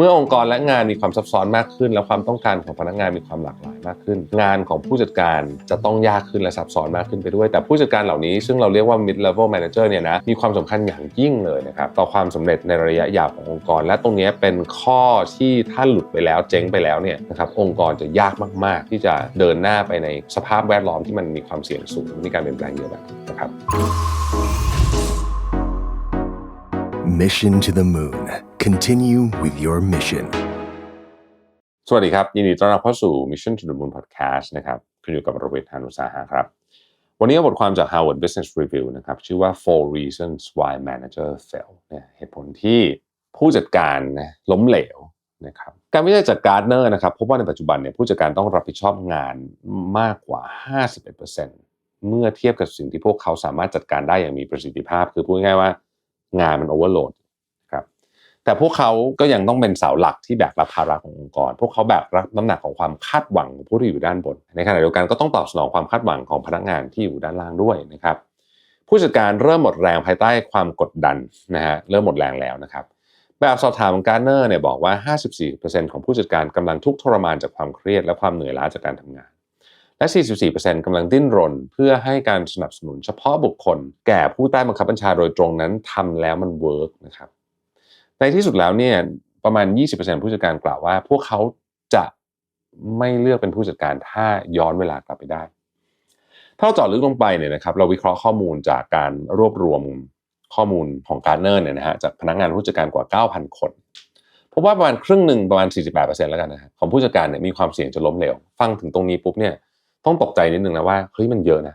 เมื่อองค์กรและงานมีความซับซ้อนมากขึ้น และความต้องการของพนักงานมีความหลากหลายมากขึ้น งานของผู้จัดการจะต้องยากขึ้นและซับซ้อนมากขึ้นไปด้วย แต่ผู้จัดการเหล่านี้ซึ่งเราเรียกว่า mid level manager เนี่ยนะมีความสำคัญอย่างยิ่งเลยนะครับต่อความสำเร็จในระยะยาวขององค์กร และตรงนี้เป็นข้อที่ถ้าหลุดไปแล้วเจ๊งไปแล้วเนี่ยนะครับองค์กรจะยากมาก ๆ ที่จะเดินหน้าไปในสภาพแวดล้อมที่มันมีความเสี่ยงสูงมีการเปลี่ยนแปลงเยอะแบบนะครับ Mission to the Moon. Continue with your mission. สวัสดีครับ ยินดีต้อนรับเข้าสู่ Mission to the Moon Podcast นะครับคุณอยู่กับรวิทยานุสาหะครับ วันนี้บทความจาก Harvard Business Review นะครับ ชื่อว่า Four Reasons Why Manager Fail เนี่ยเหตุผลที่ผู้จัดการล้มเหลวนะครับการวิจัยจากการ์ดเนอร์นะครับพบว่าในปัจจุบันเนี่ยผู้จัดการต้องรับผิดชอบงานมากกว่า 51%เมื่อเทียบกับสิ่งที่พวกเขาสามารถจัดการได้อย่างมีประสิทธิภาพ คือพูดง่ายว่างานมันโอเวอร์โหลด แต่พวกเขาก็ยังต้องเป็นเสาหลักที่แบกรับภาระขององค์กร พวกเขาแบกรับน้ำหนักของความคาดหวังของผู้ที่อยู่ด้านบน ในขณะเดียวกันก็ต้องตอบสนองความคาดหวังของพนักงานที่อยู่ด้านล่างด้วยนะครับ ผู้จัดการเริ่มหมดแรงภายใต้ความกดดันนะฮะเริ่มหมดแรงแล้วนะครับ แบบสอบถามของการ์เนอร์เนี่ยบอกว่า 54%ของผู้จัดการกำลังทุกข์ทรมานจากความเครียดและความเหนื่อยล้าจากการทำงาน และ 44%กำลังดิ้นรน เพื่อให้การสนับสนุนเฉพาะบุคคล แก่ผู้ใต้บังคับบัญชาโดยตรงนั้นทำแล้วมันเวิร์กนะครับ ในที่สุดแล้วเนี่ยประมาณ 20%ผู้จัดการกล่าวว่า พวกเขาจะไม่เลือกเป็นผู้จัดการถ้าย้อนเวลากลับไปได้ ถ้าเราเจาะลึกลงไปเนี่ยนะครับเราวิเคราะห์ข้อมูลจากการรวบรวมข้อมูลของการเนอร์เนี่ยนะฮะจากพนักงานผู้จัดการกว่า 9,000 คนพบว่าประมาณครึ่งหนึ่งประมาณ 48%แล้วกันนะฮะของผู้จัดการเนี่ยมีความเสี่ยงจะล้มเหลวฟังถึงตรงนี้ปุ๊บเนี่ยต้องตกใจนิดนึงนะว่าเฮ้ยมันเยอะนะ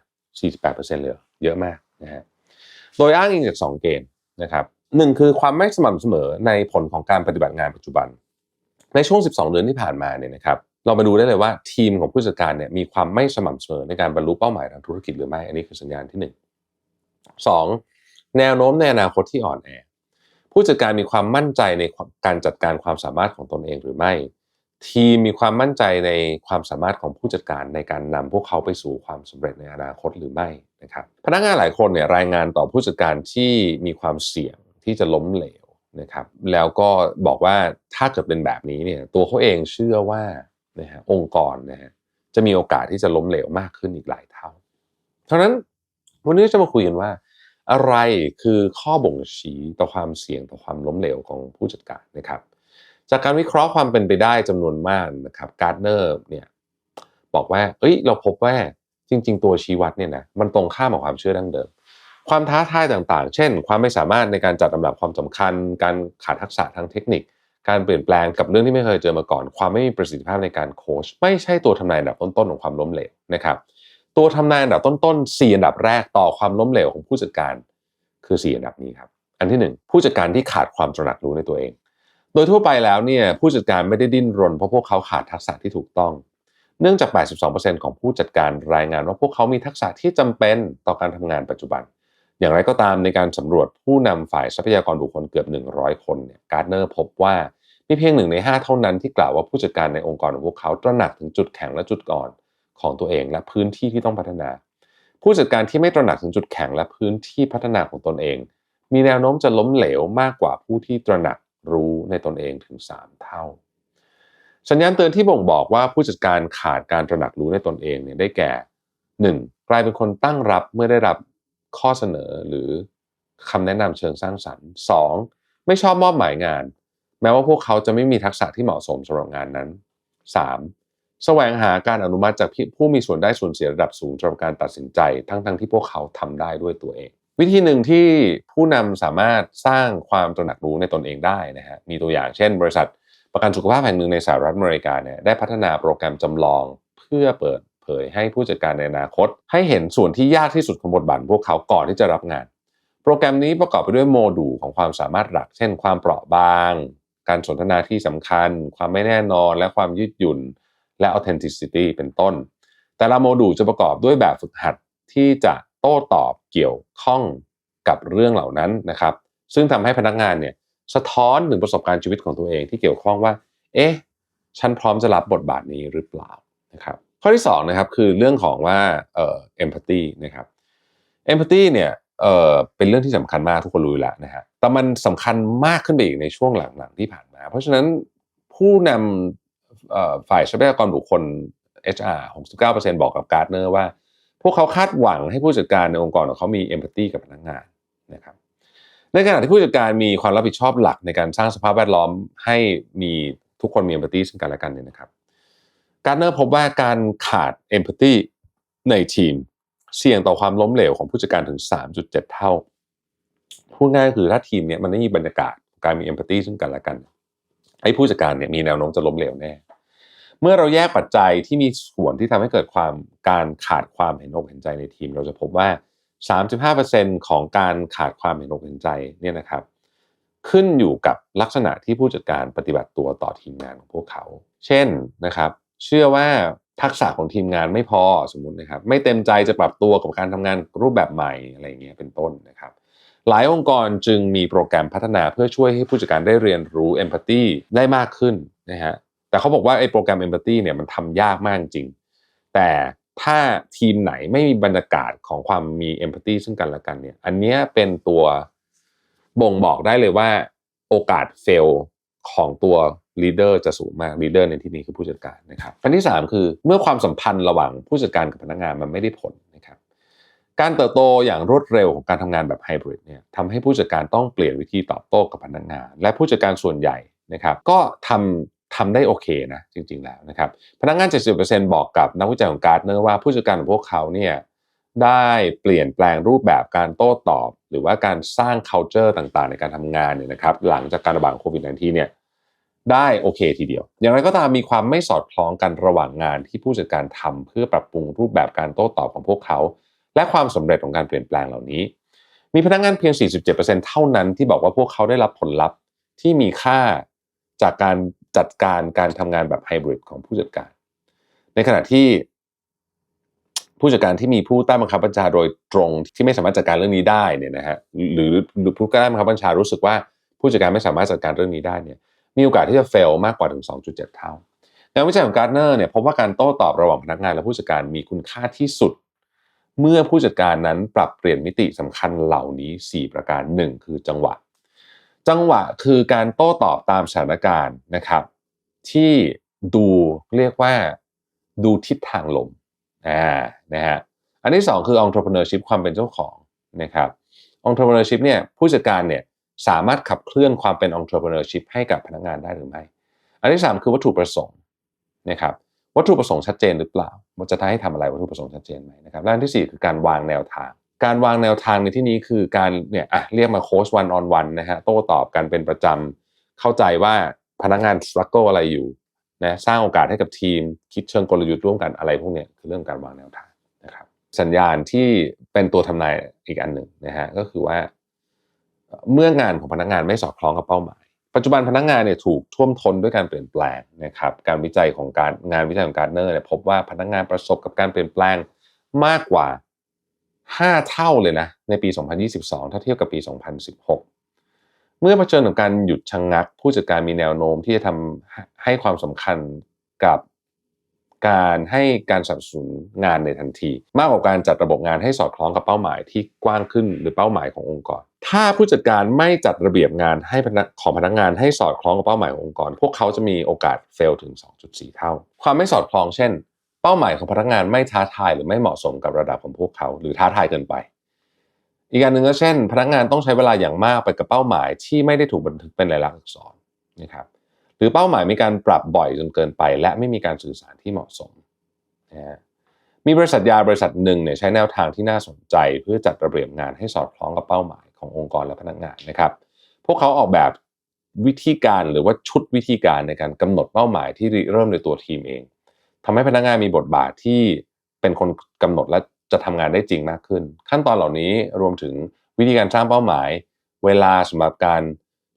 48%เลยเหรอเยอะมากนะฮะโดยอ้างอิงจาก 2 เกณฑ์นะครับ หนึ่งคือความไม่สม่ำเสมอในผลของการปฏิบัติงานปัจจุบัน ในช่วง 12 เดือนที่ผ่านมาเนี่ยนะครับเรามาดูได้เลยว่าทีมของผู้จัดการเนี่ยมีความไม่สม่ำเสมอในการบรรลุเป้าหมายทางธุรกิจหรือไม่ อันนี้คือสัญญาณที่ 1 2. แนวโน้มในอนาคตที่อ่อนแอผู้จัดการมีความมั่นใจในการจัดการความสามารถของตนเองหรือไม่ ทีมมีความมั่นใจในความสามารถของผู้จัดการในการนำพวกเขาไปสู่ความสำเร็จในอนาคตหรือไม่นะครับพนักงานหลายคนเนี่ยรายงานต่อผู้จัดการที่มีความเสี่ยง ที่จะล้มเหลวนะครับ แล้วก็บอกว่าถ้าเกิดเป็นแบบนี้เนี่ยตัวเขาเองเชื่อว่านะฮะองค์กรนะฮะจะมีโอกาสที่จะล้มเหลวมากขึ้นอีกหลายเท่า เพราะนั้นวันนี้จะมาคุยกันว่า อะไรคือข้อบ่งชี้ต่อความเสี่ยงต่อความล้มเหลวของผู้จัดการนะครับ จากการวิเคราะห์ความเป็นไปได้จำนวนมากนะครับการ์เนอร์เนี่ยบอกว่าเอ้ยเราพบว่าจริง ๆ ตัวชี้วัดเนี่ยนะมันตรงข้ามกับความเชื่อดั้งเดิม ความท้าทายต่างๆ เช่น ความไม่สามารถในการจัดลำดับความสำคัญ การขาดทักษะทางเทคนิค การเปลี่ยนแปลงกับเรื่องที่ไม่เคยเจอมาก่อน ความไม่มีประสิทธิภาพในการโค้ชไม่ใช่ตัวทำนายอันดับต้นๆของความล้มเหลวนะครับตัวทำนายอันดับต้นๆ4อันดับแรกต่อความล้มเหลวของผู้จัดการคือ4อันดับนี้ครับอันที่ 1 ผู้จัดการที่ขาดความตระหนักรู้ในตัวเอง โดยทั่วไปแล้วเนี่ยผู้จัดการไม่ได้ดิ้นรนเพราะพวกเขาขาดทักษะที่ถูกต้องเนื่องจาก 82%ของผู้จัดการรายงานว่าพวกเขามีทักษะที่จำเป็นต่อการทำงานปัจจุบัน อย่างไรก็ตามในการสำรวจผู้นำฝ่ายทรัพยากรบุคคลเกือบ 100 คนเนี่ยการ์ดเนอร์พบว่ามีเพียงหนึ่งใน 5 เท่านั้นที่กล่าวว่าผู้จัดการในองค์กรของพวกเขาตระหนักถึงจุดแข็งและจุดอ่อนของตัวเอง และพื้นที่ที่ต้องพัฒนา ผู้จัดการที่ไม่ตระหนักถึงจุดแข็งและพื้นที่พัฒนาของตนเอง มีแนวโน้มจะล้มเหลวมากกว่าผู้ที่ตระหนักรู้ในตนเองถึง 3 เท่า สัญญาณเตือนที่บ่งบอกว่าผู้จัดการขาดการตระหนักรู้ในตนเองเนี่ยได้แก่ 1. กลายเป็นคนตั้งรับเมื่อได้รับ ข้อเสนอหรือคำแนะนำเชิงสร้างสรรค์ 2. ไม่ชอบมอบหมายงาน แม้ว่าพวกเขาจะไม่มีทักษะที่เหมาะสมสำหรับงานนั้น 3. แสวงหาการอนุมัติจากผู้มีส่วนได้ส่วนเสียระดับสูงสำหรับการตัดสินใจ ทั้งๆทที่พวกเขาทำได้ด้วยตัวเอง วิธีหนึ่งที่ผู้นำสามารถสร้างความตระหนักรู้ในตนเองได้นะฮะมีตัวอย่างเช่น บริษัทประกันสุขภาพแห่งหนึ่งในสหรัฐอเมริกาเนี่ยได้พัฒนาโปรแกรมจำลองเพื่อเปิด เผยให้ผู้จัดการในอนาคต ให้เห็นส่วนที่ยากที่สุดของบทบาทพวกเขาก่อนที่จะรับงาน โปรแกรมนี้ประกอบไปด้วยโมดูลของความสามารถหลัก เช่น ความเปราะบาง การสนทนาที่สำคัญ ความไม่แน่นอน และความยืดหยุ่น และ authenticity เป็นต้น แต่ละโมดูลจะประกอบด้วยแบบฝึกหัดที่จะโต้ตอบเกี่ยวข้องกับเรื่องเหล่านั้นนะครับ ซึ่งทำให้พนักงานเนี่ยสะท้อนถึงประสบการณ์ชีวิตของตัวเองที่เกี่ยวข้องว่า เอ๊ะ ฉันพร้อมจะรับบทบาทนี้หรือเปล่านะครับ ข้อที่2นะครับคือเรื่องของว่าเอ่อ empathy นะครับ empathy เนี่ยเอ่อเป็นเรื่องที่สำคัญมากทุกคนรู้อยู่แล้วนะฮะแต่มันสำคัญมากขึ้นไปอีกในช่วงหลังๆที่ผ่านมา เพราะฉะนั้นผู้นำเอ่อฝ่ายทรัพยากรบุคคล HR 69%บอกกับการ์ดเนอร์ว่า พวกเขาคาดหวังให้ผู้จัดการในองค์กรของเขามีเอมพัตตีกับพนักงานนะครับในขณะที่ผู้จัดการมีความรับผิดชอบหลักในการสร้างสภาพแวดล้อมให้มีทุกคนมีเอมพัตตีซึ่งกันและกันเนี่ยนะครับ การ์เนอร์พบว่าการขาดเอมพัตตีในทีม เสี่ยงต่อความล้มเหลวของผู้จัดการถึง 3.7 เท่า พูดง่ายคือถ้าทีมเนี้ยมันไม่มีบรรยากาศการมีเอมพัตตีซึ่งกันและกันไอ้ผู้จัดการเนี่ยมีแนวโน้มจะล้มเหลวแน่ เมื่อเราแยกปัจจัยที่มีส่วนที่ทำให้เกิดความการขาดความเห็นอกเห็นใจในทีม เราจะพบว่า 35%ของการขาดความเห็นอกเห็นใจเนี่ยนะครับ ขึ้นอยู่กับลักษณะที่ผู้จัดการปฏิบัติตัวต่อทีมงานของพวกเขา เช่นนะครับ เชื่อว่าทักษะของทีมงานไม่พอสมมุตินะครับ ไม่เต็มใจจะปรับตัวกับการทำงานรูปแบบใหม่อะไรอย่างเงี้ยเป็นต้นนะครับ หลายองค์กรจึงมีโปรแกรมพัฒนาเพื่อช่วยให้ผู้จัดการได้เรียนรู้เอมพัตตีได้มากขึ้นนะฮะแต่เขาบอกว่าไอ้โปรแกรมเอมพัตตีเนี่ยมันทำยากมากจริง แต่ถ้าทีมไหนไม่มีบรรยากาศของความมีเอมพัตตีซึ่งกันและกันเนี่ยอันเนี้ยเป็นตัวบ่งบอกได้เลยว่าโอกาสเฟลของตัว ลีดเดอร์จะสูงมากลีดเดอร์ในที่นี้คือผู้จัดการนะครับอันที่ 3 คือเมื่อความสัมพันธ์ระหว่างผู้จัดการกับพนักงานมันไม่ได้ผลนะครับการเติบโตอย่างรวดเร็วของการทำงานแบบไฮบริดเนี่ยทำให้ผู้จัดการต้องเปลี่ยนวิธีตอบโต้กับพนักงาน และผู้จัดการส่วนใหญ่นะครับก็ทำทำได้โอเคนะจริง ๆแล้วนะครับพนักงาน 70%บอกกับนักวิจัยของการ์ดเนอร์ว่าผู้จัดการของพวกเขาเนี่ยได้เปลี่ยนแปลงรูปแบบการโต้ตอบ หรือว่าการสร้าง culture ต่างๆ ในการทำงานเนี่ยนะครับหลังจากการระบาดโควิด -19 เนี่ย ได้โอเคทีเดียว อย่างไรก็ตามมีความไม่สอดคล้องกันระหว่างงานที่ผู้จัดการทำเพื่อปรับปรุงรูปแบบการโต้ตอบของพวกเขา และความสำเร็จของการเปลี่ยนแปลงเหล่านี้ มีพนักงานเพียง 47%เท่านั้นที่บอกว่าพวกเขาได้รับผลลัพธ์ที่มีค่าจากการจัดการการทำงานแบบไฮบริดของผู้จัดการ ในขณะที่ผู้จัดการที่มีผู้ใต้บังคับบัญชาโดยตรงที่ไม่สามารถจัดการเรื่องนี้ได้เนี่ยนะฮะหรือผู้ใต้บังคับบัญชารู้สึกว่าผู้จัดการไม่สามารถจัดการเรื่องนี้ได้เนี่ย มีโอกาสที่จะเฟลมากกว่าถึง 2.7 เท่างานวิจัยของการ์เนอร์เนี่ยพบว่าการโต้ตอบระหว่างพนักงานและผู้จัดการมีคุณค่าที่สุด เมื่อผู้จัดการนั้นปรับเปลี่ยนมิติสำคัญเหล่านี้ 4 ประการ 1 คือจังหวะ จังหวะคือการโต้ตอบตามสถานการณ์นะครับ ที่ดูเรียกว่าดูทิศทางลมอ่านะฮะอันที่ 2 คือ entrepreneurship ความเป็นเจ้าของนะครับ entrepreneurship เนี่ยผู้จัดการเนี่ย สามารถขับเคลื่อนความเป็น entrepreneurship ให้กับพนักงานได้หรือไม่ อันที่ 3 คือวัตถุประสงค์นะครับวัตถุประสงค์ชัดเจนหรือเปล่ามันจะทำให้ทำอะไรวัตถุประสงค์ชัดเจนไหมนะครับและอันที่ 4 คือการวางแนวทาง การวางแนวทางในที่นี้คือการเนี่ยอะเรียกมาโค้ชวันออนวันนะฮะโต้ตอบกันเป็นประจำเข้าใจว่าพนักงานสครัลเกิลอะไรอยู่นะสร้างโอกาสให้กับทีม คิดเชิงกลยุทธ์ร่วมกันอะไรพวกเนี้ยคือเรื่องการวางแนวทางนะครับสัญญาณที่เป็นตัวทำนายอีกอันหนึ่งนะฮะก็คือว่า เมื่องานของพนักงานไม่สอดคล้องกับเป้าหมาย ปัจจุบันพนักงานเนี่ยถูกท่วมท้นด้วยการเปลี่ยนแปลงนะครับการวิจัยของการงานวิจัยของการเนอร์เนี่ยพบว่าพนักงานประสบกับการเปลี่ยนแปลงมากกว่า 5 เท่าเลยนะในปี 2022 ถ้าเทียบกับปี 2016เมื่อเผชิญกับการหยุดชะงงัก ผู้จัดการมีแนวโน้มที่จะทำให้ความสำคัญกับการให้การสนับสนุนงานในทันที มากกว่าการจัดระบบงานให้สอดคล้องกับเป้าหมายที่กว้างขึ้นหรือเป้าหมายขององค์กร ถ้าผู้จัดการไม่จัดระเบียบงานให้พนักของพนักงานให้สอดคล้องกับเป้าหมายขององค์กร พวกเขาจะมีโอกาสเฟลถึง 2.4 เท่า ความไม่สอดคล้องเช่น เป้าหมายของพนักงานไม่ท้าทายหรือไม่เหมาะสมกับระดับของพวกเขา หรือท้าทายเกินไป อีกการหนึ่งก็เช่น พนักงานต้องใช้เวลาอย่างมากไปกับเป้าหมายที่ไม่ได้ถูกบันทึกเป็นลายลักษณ์อักษรนะครับหรือเป้าหมายมีการปรับบ่อยจนเกินไป และไม่มีการสื่อสารที่เหมาะสมนะฮะมีบริษัทยาบริษัทหนึ่งเนี่ยใช้แนวทางที่น่าสนใจ เพื่อจัดระเบียบงานให้สอดคล้องกับเป้าหมาย ขององค์กรและพนักงานนะครับ พวกเขาออกแบบวิธีการหรือว่าชุดวิธีการในการกำหนดเป้าหมายที่เริ่มในตัวทีมเองทำให้พนักงานมีบทบาทที่เป็นคนกำหนดและจะทำงานได้จริงมากขึ้น ขั้นตอนเหล่านี้รวมถึงวิธีการสร้างเป้าหมาย เวลาสำหรับการ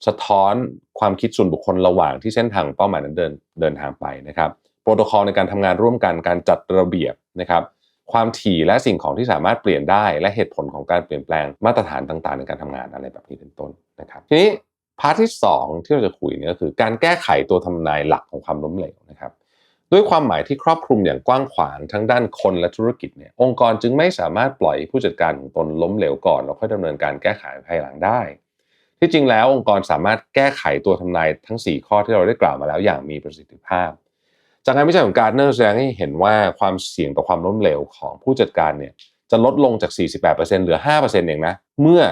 สะท้อนความคิดส่วนบุคคลระหว่างที่เส้นทางเป้าหมายนั้นเดินเดินทางไปนะครับ โปรโตคอลในการทำงานร่วมกันการจัดระเบียบนะครับ ความถี่และสิ่งของที่สามารถเปลี่ยนได้ และเหตุผลของการเปลี่ยนแปลงมาตรฐานต่างๆ ในการทำงานอะไรแบบนี้เป็นต้นนะครับทีนี้พาร์ทที่ 2 ที่เราจะคุยเนี่ยก็คือการแก้ไขตัวทำนายหลักของความล้มเหลวนะครับด้วยความหมายที่ครอบคลุมอย่างกว้างขวางทั้งด้านคนและธุรกิจเนี่ยองค์กรจึงไม่สามารถปล่อยผู้จัดการของตนล้มเหลวก่อนแล้วค่อยดำเนินการแก้ไขภายหลังได้ ที่จริงแล้วองค์กรสามารถแก้ไขตัวทำนายทั้ง 4 ข้อที่เราได้กล่าวมาแล้วอย่างมีประสิทธิภาพ จากงานวิจัยของการเนอร์แสดงให้เห็นว่าความเสี่ยงต่อความล้มเหลวของผู้จัดการเนี่ยจะลดลงจาก 48%เหลือ 5%เองนะ เมื่อ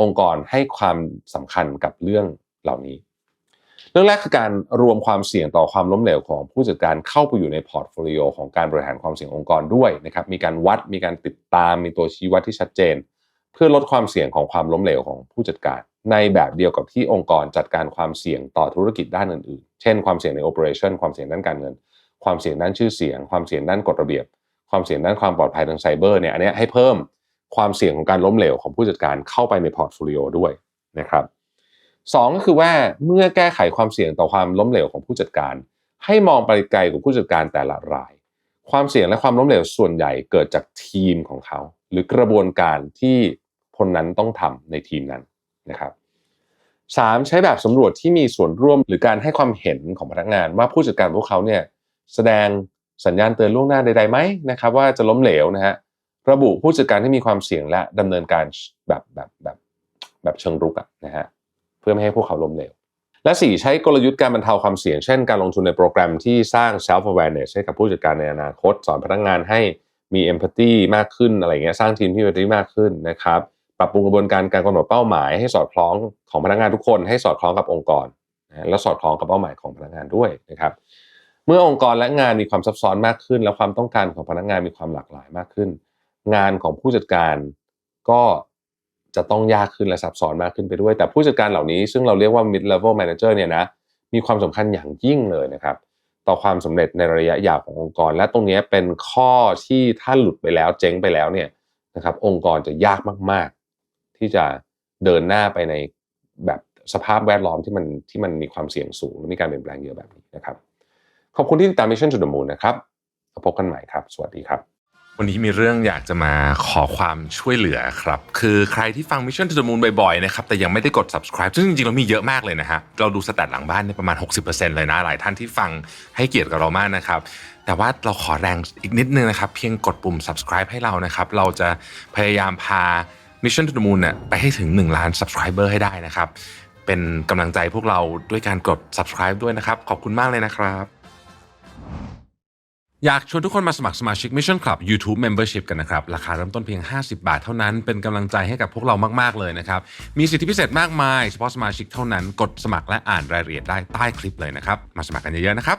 องค์กรให้ความสำคัญกับเรื่องเหล่านี้ เรื่องแรกคือการรวมความเสี่ยงต่อความล้มเหลวของผู้จัดการเข้าไปอยู่ในพอร์ตโฟลิโอของการบริหารความเสี่ยงองค์กรด้วยนะครับ มีการวัด มีการติดตาม มีตัวชี้วัดที่ชัดเจน เพื่อลดความเสี่ยงของความล้มเหลวของผู้จัดการ ในแบบเดียวกับที่องค์กรจัดการความเสี่ยงต่อธุรกิจด้านอื่นๆ เช่น ความเสี่ยงในโอเปอเรชั่นความเสี่ยงด้านการเงิน ความเสี่ยงด้านชื่อเสียง ความเสี่ยงด้านกฎระเบียบ ความเสี่ยงด้านความปลอดภัยทางไซเบอร์เนี่ยอันนี้ให้เพิ่มความเสี่ยงของการล้มเหลวของผู้จัดการเข้าไปในพอร์ตโฟลิโอด้วยนะครับสองก็คือว่าเมื่อแก้ไขความเสี่ยงต่อความล้มเหลวของผู้จัดการ ให้มองไปไกลกว่าผู้จัดการแต่ละราย ความเสี่ยงและความล้มเหลวส่วนใหญ่เกิดจากทีมของเขา หรือกระบวนการที่คนนั้นต้องทำในทีมนั้นนะครับสามใช้แบบสำรวจที่มีส่วนร่วมหรือการให้ความเห็นของพนักงานว่าผู้จัดการพวกเขาเนี่ย แสดงสัญญาณเตือนล่วงหน้าใดๆไหมนะครับ ว่าจะล้มเหลวนะฮะระบุผู้จัดการที่มีความเสี่ยงและดำเนินการแบบแบบแบบแบบเชิงรุกะนะฮะเพื่อไม่ให้พวกเขาล้มเหลว และ 4 ใช้กลยุทธ์การบรรเทาความเสี่ยง เช่น การลงทุนในโปรแกรมที่สร้าง self awareness ให้กับผู้จัดการในอนาคต สอนพนักงานให้มี empathy มากขึ้นอะไรเงี้ยสร้างทีมที่ empathy มากขึ้นนะครับปรับปรุงกระบวนการการกำหนดเป้าหมาย ให้สอดคล้องของพนักงานทุกคน ให้สอดคล้องกับองค์กร และสอดคล้องกับเป้าหมายของพนักงานด้วยนะครับ เมื่อองค์กรและงานมีความซับซ้อนมากขึ้น และความต้องการของพนักงานมีความหลากหลายมากขึ้น งานของผู้จัดการก็จะต้องยากขึ้นและซับซ้อนมากขึ้นไปด้วย แต่ผู้จัดการเหล่านี้ซึ่งเราเรียกว่า mid level manager เนี่ยนะมีความสำคัญอย่างยิ่งเลยนะครับ ต่อความสำเร็จในระยะยาวขององค์กร และตรงนี้เป็นข้อที่ถ้าหลุดไปแล้วเจ๊งไปแล้วเนี่ยนะครับองค์กรจะยากมาก ๆ ที่จะเดินหน้าไปในแบบสภาพแวดล้อมที่มันที่มันมีความเสี่ยงสูงและมีการเปลี่ยนแปลงเยอะแบบนี้นะครับ ขอบคุณที่ติดตาม Mission to the Moon นะครับพบกันใหม่ครับ สวัสดีครับ วันนี้มีเรื่องอยากจะมาขอความช่วยเหลือครับ คือใครที่ฟัง Mission to the Moon บ่อยๆนะครับแต่ยังไม่ได้กด subscribe ซึ่งจริงๆเรามีเยอะมากเลยนะฮะเราดูสแตทหลังบ้านเนี่ยประมาณ 60%เลยนะหลายท่านที่ฟังให้เกียรติกับเรามากนะครับแต่ว่าเราขอแรงอีกนิดนึงนะครับ เพียงกดปุ่ม subscribe ให้เรานะครับ เราจะพยายามพา Mission to the Moon เนี่ยไปให้ถึง 1 ล้าน subscriber ให้ได้นะครับ เป็นกำลังใจพวกเราด้วยการกด subscribe ด้วยนะครับ ขอบคุณมากเลยนะครับ อยากชวนทุกคนมาสมัครสมาชิก Mission Club YouTube Membership กันนะครับ ราคาเริ่มต้นเพียง 50 บาทเท่านั้น เป็นกำลังใจให้กับพวกเรามาก ๆ เลยนะครับ มีสิทธิพิเศษมากมาย เฉพาะสมาชิกเท่านั้น กดสมัครและอ่านรายละเอียดได้ใต้คลิปเลยนะครับ มาสมัครกันเยอะ ๆ นะครับ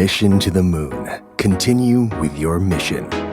Mission to the Moon. Continue with your mission.